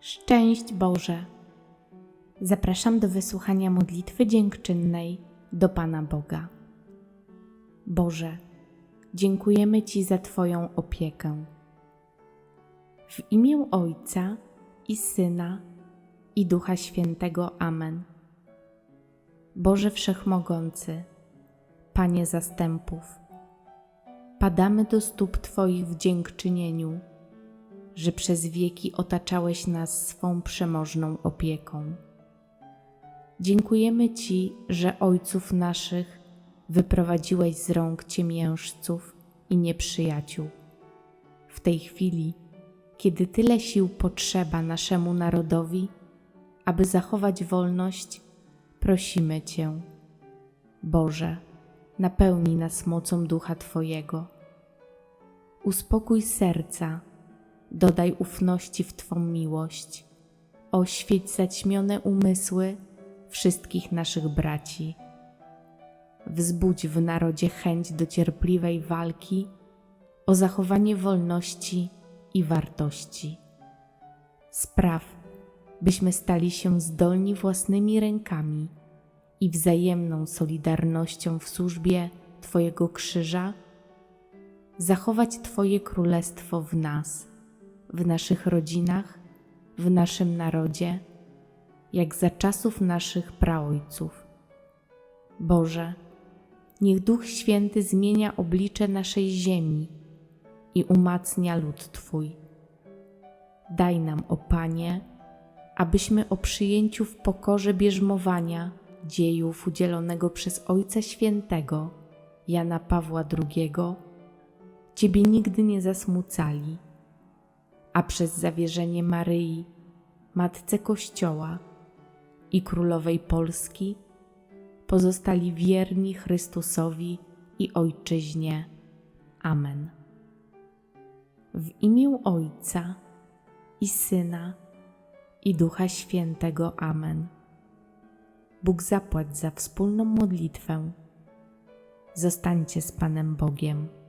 Szczęść Boże! Zapraszam do wysłuchania modlitwy dziękczynnej do Pana Boga. Boże, dziękujemy Ci za Twoją opiekę. W imię Ojca i Syna i Ducha Świętego. Amen. Boże Wszechmogący, Panie zastępów, padamy do stóp Twoich w dziękczynieniu, że przez wieki otaczałeś nas swą przemożną opieką. Dziękujemy Ci, że ojców naszych wyprowadziłeś z rąk ciemiężców i nieprzyjaciół. W tej chwili, kiedy tyle sił potrzeba naszemu narodowi, aby zachować wolność, prosimy Cię, Boże, napełnij nas mocą ducha Twojego. Uspokój serca, dodaj ufności w Twą miłość, oświeć zaćmione umysły wszystkich naszych braci. Wzbudź w narodzie chęć do cierpliwej walki o zachowanie wolności i wartości. Spraw, byśmy stali się zdolni własnymi rękami i wzajemną solidarnością w służbie Twojego krzyża, zachować Twoje królestwo w nas, w naszych rodzinach, w naszym narodzie, jak za czasów naszych praojców. Boże, niech Duch Święty zmienia oblicze naszej ziemi i umacnia lud Twój. Daj nam, o Panie, abyśmy o przyjęciu w pokorze bierzmowania dziejów udzielonego przez Ojca Świętego Jana Pawła II Ciebie nigdy nie zasmucali, a przez zawierzenie Maryi, Matce Kościoła i Królowej Polski pozostali wierni Chrystusowi i Ojczyźnie. Amen. W imię Ojca i Syna i Ducha Świętego. Amen. Bóg zapłać za wspólną modlitwę. Zostańcie z Panem Bogiem.